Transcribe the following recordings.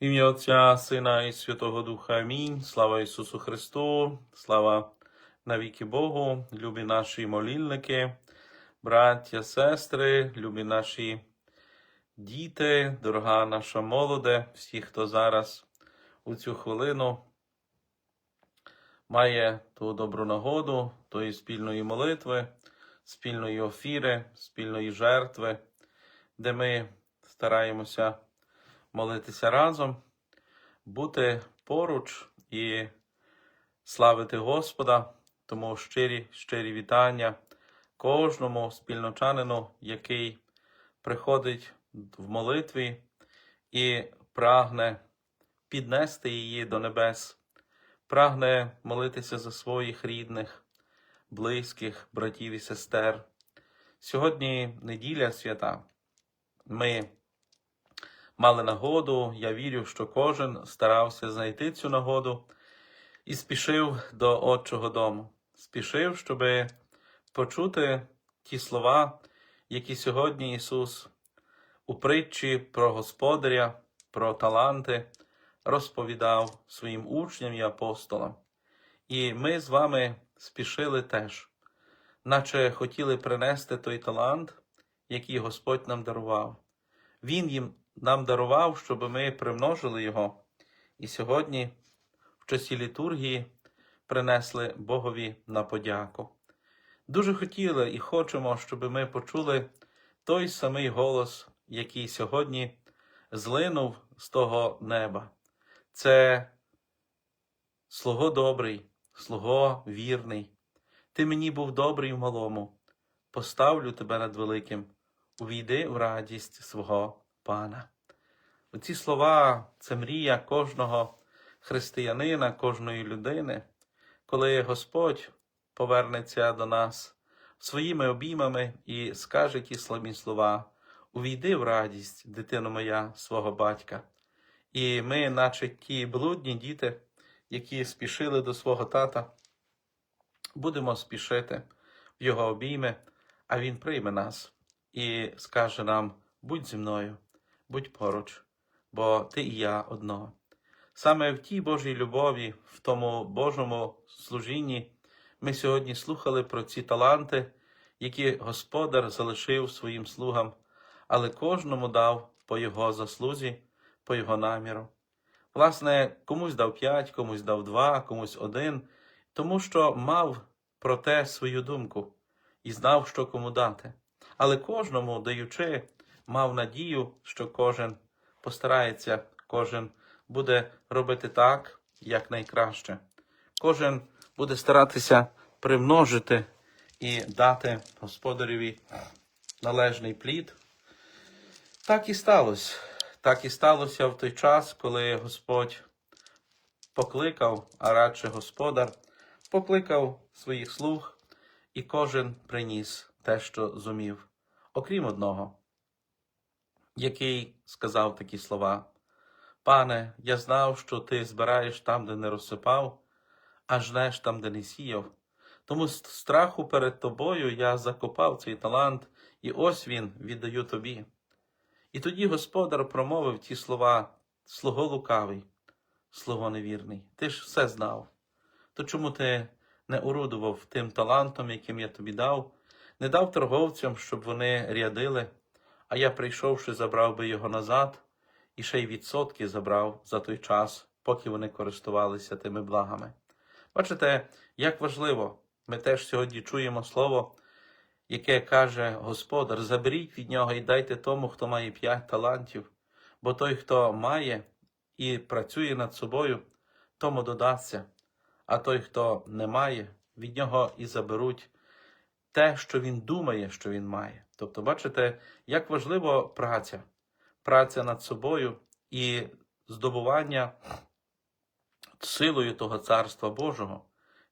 Ім'я Отця, Сина і Святого Духа. Амінь. Слава Ісусу Христу, слава навіки Богу, любі наші молільники, браття, сестри, любі наші діти, дорога наша молоде, всі, хто зараз у цю хвилину має ту добру нагоду, тої спільної молитви, спільної офіри, спільної жертви, де ми стараємося молитися разом, бути поруч і славити Господа, тому щирі, щирі вітання кожному спільночанину, який приходить в молитві і прагне піднести її до небес, прагне молитися за своїх рідних, близьких, братів і сестер. Сьогодні неділя свята. Ми мали нагоду. Я вірю, що кожен старався знайти цю нагоду і спішив до Отчого дому. Спішив, щоб почути ті слова, які сьогодні Ісус у притчі про Господаря, про таланти розповідав своїм учням і апостолам. І ми з вами спішили теж, наче хотіли принести той талант, який Господь нам дарував. Він їм нам дарував, щоб ми примножили його. І сьогодні, в часі літургії, принесли Богові на подяку. Дуже хотіли і хочемо, щоб ми почули той самий голос, який сьогодні злинув з того неба. Це слуго добрий, слуго вірний. Ти мені був добрий в малому, поставлю тебе над великим, увійди в радість свого Пана. Оці слова це мрія кожного християнина, кожної людини, коли Господь повернеться до нас своїми обіймами і скаже ті слабі слова: Увійди в радість, дитино моя, свого батька. І ми, наче ті блудні діти, які спішили до свого тата, будемо спішити в його обійми, а він прийме нас і скаже нам: будь зі мною, будь поруч, бо ти і я одно. Саме в тій Божій любові, в тому Божому служінні, ми сьогодні слухали про ці таланти, які Господар залишив своїм слугам, але кожному дав по його заслузі, по його наміру. Власне, комусь дав п'ять, комусь дав два, комусь один, тому що мав про те свою думку і знав, що кому дати. Але кожному, даючи, мав надію, що кожен постарається, кожен буде робити так, як найкраще. Кожен буде старатися примножити і дати господареві належний плід. Так і сталося. Так і сталося в той час, коли Господь покликав, а радше господар, покликав своїх слуг, і кожен приніс те, що зумів, окрім одного, який сказав такі слова. Пане, я знав, що ти збираєш там, де не розсипав, а жнеш там, де не сіяв. Тому з страху перед тобою я закопав цей талант, і ось він віддаю тобі. І тоді господар промовив ті слова слуго лукавий, слуго невірний, ти ж все знав. То чому ти не орудував тим талантом, яким я тобі дав, не дав торговцям, щоб вони рядили, а я, прийшовши, забрав би його назад і ще й відсотки забрав за той час, поки вони користувалися тими благами. Бачите, як важливо, ми теж сьогодні чуємо слово, яке каже Господар: заберіть від нього і дайте тому, хто має п'ять талантів, бо той, хто має і працює над собою, тому додасться, а той, хто не має, від нього і заберуть те, що він думає, що він має. Тобто, бачите, як важлива праця, праця над собою і здобування силою того Царства Божого,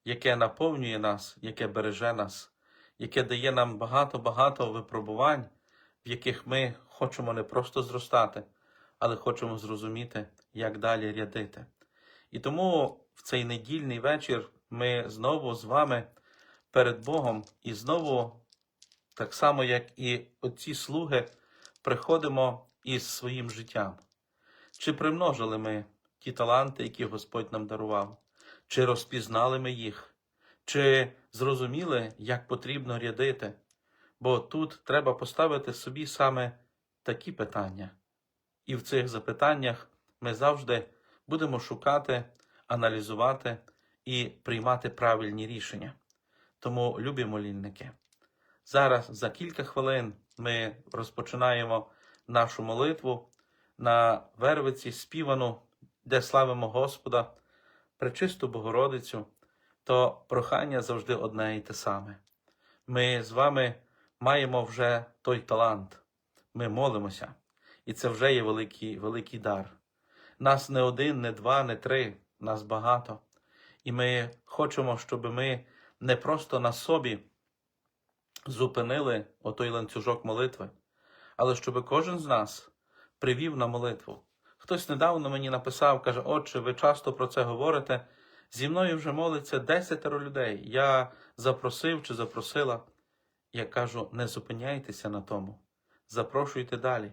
яке наповнює нас, яке береже нас, яке дає нам багато-багато випробувань, в яких ми хочемо не просто зростати, але хочемо зрозуміти, як далі рядити. І тому в цей недільний вечір ми знову з вами перед Богом і знову, так само, як і оці слуги, приходимо із своїм життям. Чи примножили ми ті таланти, які Господь нам дарував? Чи розпізнали ми їх? Чи зрозуміли, як потрібно рядити? Бо тут треба поставити собі саме такі питання. І в цих запитаннях ми завжди будемо шукати, аналізувати і приймати правильні рішення. Тому, любі молільники, зараз за кілька хвилин ми розпочинаємо нашу молитву на вервиці співану, де славимо Господа, пречисту Богородицю, то прохання завжди одне і те саме. Ми з вами маємо вже той талант. Ми молимося, і це вже є великий, великий дар. Нас не один, не два, не три, нас багато. І ми хочемо, щоб ми не просто на собі зупинили отой ланцюжок молитви, але щоб кожен з нас привів на молитву. Хтось недавно мені написав, каже: Отче, ви часто про це говорите. Зі мною вже молиться десятеро людей. Я запросив чи запросила. Я кажу: не зупиняйтеся на тому, запрошуйте далі.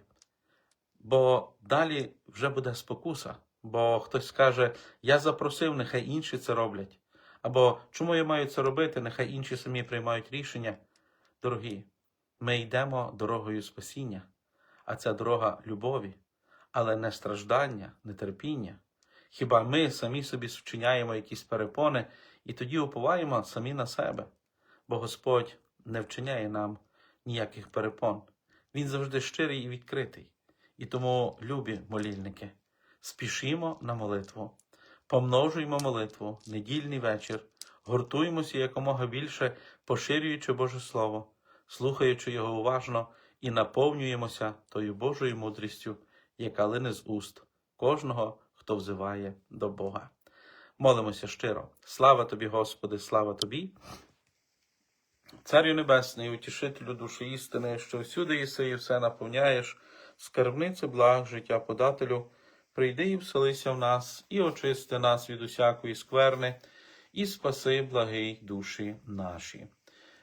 Бо далі вже буде спокуса. Бо хтось скаже, я запросив, нехай інші це роблять. Або чому я маю це робити, нехай інші самі приймають рішення. Дорогі, ми йдемо дорогою спасіння, а це дорога любові, але не страждання, не терпіння. Хіба ми самі собі вчиняємо якісь перепони і тоді уповаємо самі на себе, бо Господь не вчиняє нам ніяких перепон. Він завжди щирий і відкритий. І тому, любі молільники, спішімо на молитву, помножуємо молитву, недільний вечір, гуртуємося якомога більше, поширюючи Боже Слово, слухаючи його уважно і наповнюємося тою Божою мудрістю, яка лине з уст кожного, хто взиває до Бога. Молимося щиро. Слава тобі, Господи, слава тобі. Царю Небесний, утішителю душі істини, що всюди єси і все наповняєш, скарбнице благ життя подателю, прийди і вселися в нас, і очисти нас від усякої скверни, і спаси благий душі наші.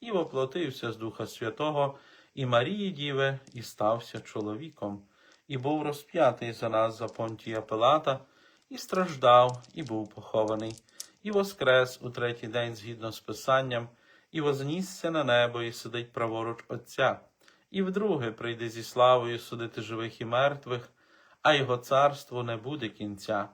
і воплотився з Духа Святого, і Марії Діви, і стався чоловіком, і був розп'ятий за нас за понтія Пилата, і страждав, і був похований, і воскрес у третій день згідно з Писанням, і вознісся на небо, і сидить праворуч Отця, і вдруге прийде зі славою судити живих і мертвих, а його царству не буде кінця,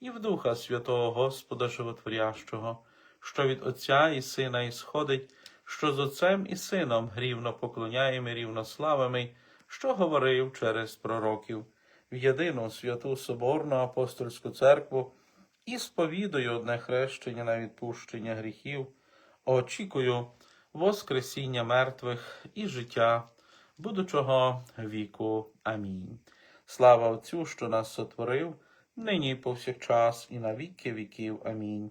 і в Духа Святого Господа Животворящого, що від Отця і Сина ісходить, що з Отцем і Сином рівно поклоняємо і рівно славимо, що говорив через пророків, в єдину святу Соборну апостольську церкву і сповідую одне хрещення на відпущення гріхів, очікую воскресіння мертвих і життя будучого віку. Амінь. Слава Отцю, що нас сотворив, нині повсякчас, і на віки віків. Амінь.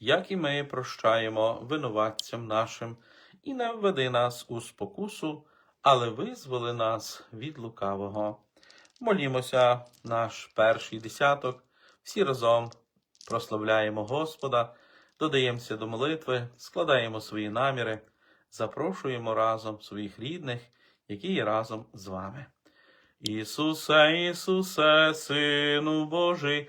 як і ми прощаємо винуватцям нашим, і не введи нас у спокусу, але визволи нас від лукавого. Молімося наш перший десяток, всі разом прославляємо Господа, додаємося до молитви, складаємо свої наміри, запрошуємо разом своїх рідних, які є разом з вами. Ісусе, Ісусе, Сину Божий,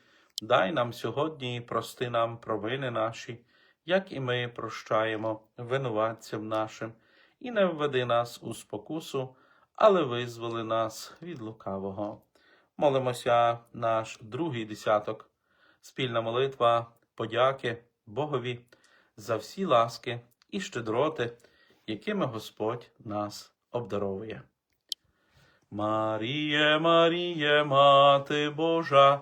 дай нам сьогодні прости нам провини наші, як і ми прощаємо винуватцям нашим, і не введи нас у спокусу, але визволи нас від лукавого. Молимося наш другий десяток, спільна молитва, подяки Богові за всі ласки і щедроти, якими Господь нас обдаровує. Маріє, Маріє, Мати Божа,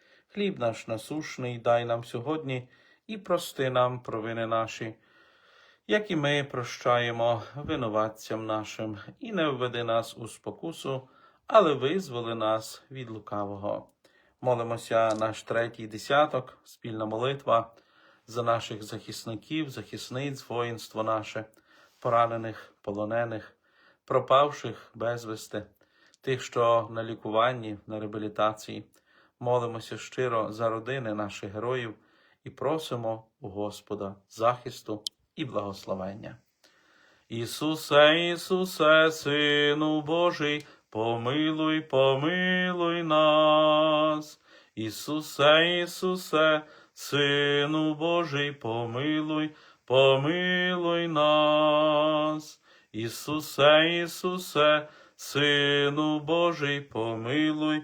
Хліб наш насушний дай нам сьогодні і прости нам провини наші, як і ми прощаємо винуватцям нашим, і не введи нас у спокусу, але визволи нас від лукавого. Молимося наш третій десяток, спільна молитва за наших захисників, захисниць, воїнство наше, поранених, полонених, пропавших безвісти, тих, що на лікуванні, на реабілітації. Молимося щиро за родини наших героїв і просимо у Господа захисту і благословення. Ісусе, Ісусе, Сину Божий, помилуй, помилуй нас. Ісусе, Ісусе, Сину Божий, помилуй, помилуй нас. Ісусе, Ісусе, Сину Божий, помилуй,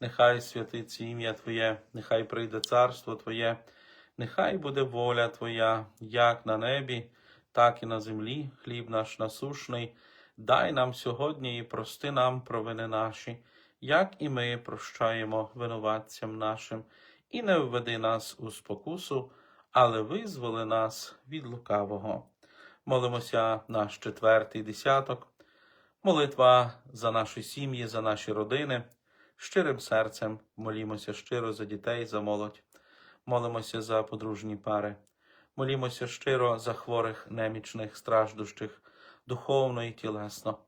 нехай святиться ім'я Твоє, нехай прийде царство Твоє, нехай буде воля Твоя, як на небі, так і на землі, хліб наш насушний. Дай нам сьогодні і прости нам провини наші, як і ми прощаємо винуватцям нашим, і не введи нас у спокусу, але визволи нас від лукавого. Молимося наш четвертий десяток, молитва за наші сім'ї, за наші родини. Щирим серцем молімося щиро за дітей, за молодь, молимося за подружні пари, молімося щиро за хворих, немічних, страждущих, духовно і тілесно.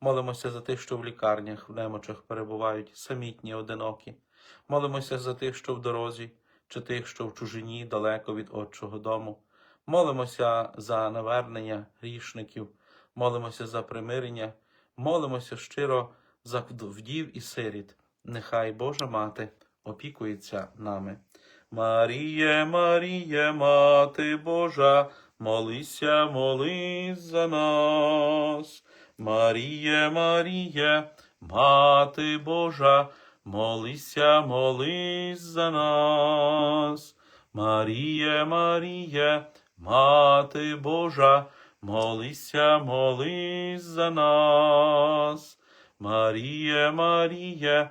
Молимося за тих, що в лікарнях, в немочах перебувають, самітні, одинокі. Молимося за тих, що в дорозі, чи тих, що в чужині, далеко від Отчого дому. Молимося за навернення грішників, молимося за примирення, молимося щиро за вдів і сиріт. Нехай Божа Мати опікується нами. Маріє, Маріє, Мати Божа, молися, молись за нас. Маріє, Маріє, Мати Божа, молися, молись за нас. Маріє, Маріє, Мати Божа, молися, молись за нас. Маріє, Маріє,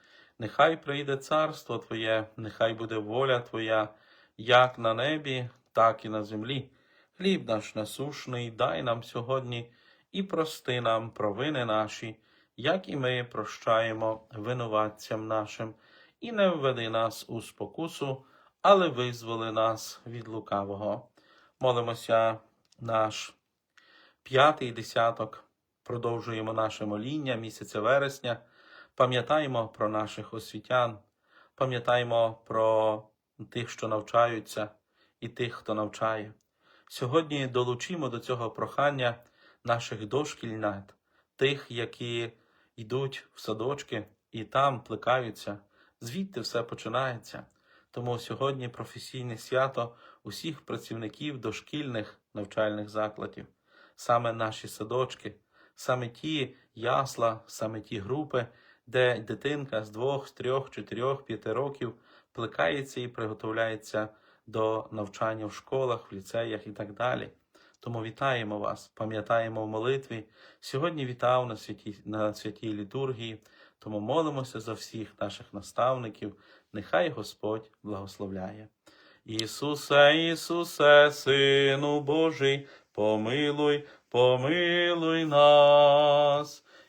нехай прийде царство Твоє, нехай буде воля Твоя, як на небі, так і на землі. Хліб наш насушний, дай нам сьогодні і прости нам провини наші, як і ми прощаємо винуватцям нашим, і не введи нас у спокусу, але визволи нас від лукавого. Молимося наш п'ятий десяток. Продовжуємо наше моління місяця вересня. Пам'ятаємо про наших освітян, пам'ятаємо про тих, що навчаються, і тих, хто навчає. Сьогодні долучимо до цього прохання наших дошкільнят, тих, які йдуть в садочки і там плекаються, звідти все починається. Тому сьогодні професійне свято усіх працівників дошкільних навчальних закладів, саме наші садочки, саме ті ясла, саме ті групи, де дитинка з двох, з трьох, чотирьох, п'яти років плекається і приготовляється до навчання в школах, в ліцеях і так далі. Тому вітаємо вас, пам'ятаємо в молитві. Сьогодні вітав на святій, на святій літургії, тому молимося за всіх наших наставників. Нехай Господь благословляє. Ісусе, Ісусе, Сину Божий, помилуй, помилуй нас.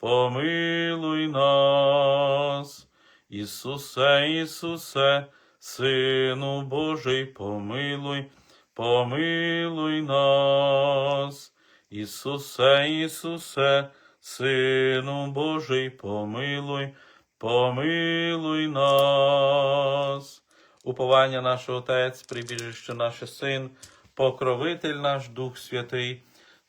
помилуй нас. Ісусе, Ісусе, Сину Божий, помилуй, помилуй нас. Ісусе, Ісусе, Сину Божий, помилуй, помилуй нас. Уповання наш Отець, прибіжище наше Син, покровитель наш Дух Святий,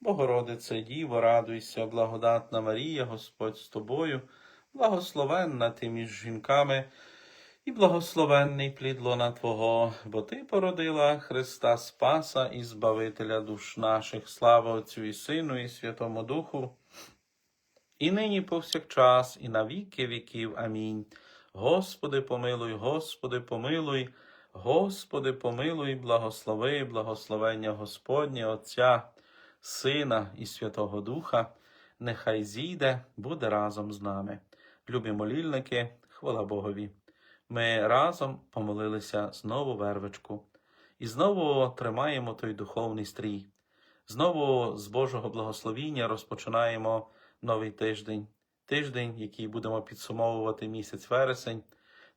Богородице Діво, радуйся, благодатна Марія, Господь з тобою, благословенна ти між жінками, і благословенний плід лона Твого, бо Ти породила Христа Спаса і Збавителя душ наших. Слава Отцю і Сину, і Святому Духу, і нині повсякчас, і на віки віків. Амінь. Господи, помилуй, Господи, помилуй, Господи, помилуй, благослови, благословення Господнє Отця, Сина і Святого Духа, нехай зійде, буде разом з нами. Любі молільники, хвала Богові. Ми разом помолилися знову вервичку і знову тримаємо той духовний стрій. Знову з Божого благословіння розпочинаємо новий тиждень, тиждень, який будемо підсумовувати місяць вересень,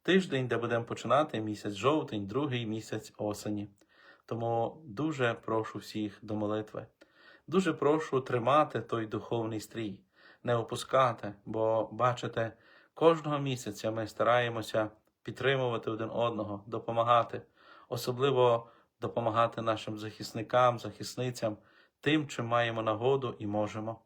тиждень, де будемо починати місяць жовтень, другий місяць осені. Тому дуже прошу всіх до молитви. Дуже прошу тримати той духовний стрій, не опускати, бо бачите, кожного місяця ми стараємося підтримувати один одного, допомагати. особливо допомагати нашим захисникам, захисницям, тим, чим маємо нагоду і можемо,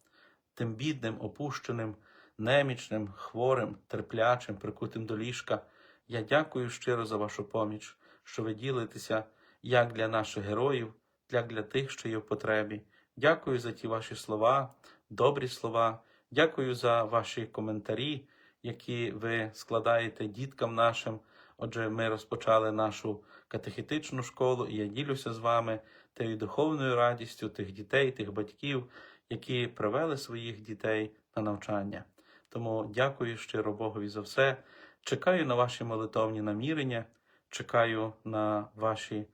тим бідним, опущеним, немічним, хворим, терплячим, прикутим до ліжка. Я дякую щиро за вашу поміч, що ви ділитеся як для наших героїв, як для тих, що є в потребі. Дякую за ті ваші слова, добрі слова. Дякую за ваші коментарі, які ви складаєте діткам нашим. Отже, ми розпочали нашу катехетичну школу, і я ділюся з вами тією духовною радістю тих дітей, тих батьків, які привели своїх дітей на навчання. Тому дякую щиро Богові за все. Чекаю на ваші молитовні намірення, чекаю на ваші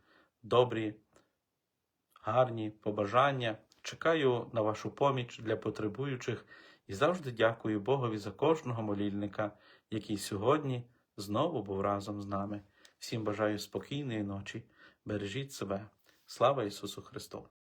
добрі, гарні побажання, чекаю на вашу поміч для потребуючих і завжди дякую Богові за кожного молільника, який сьогодні знову був разом з нами. Всім бажаю спокійної ночі, бережіть себе. Слава Ісусу Христу!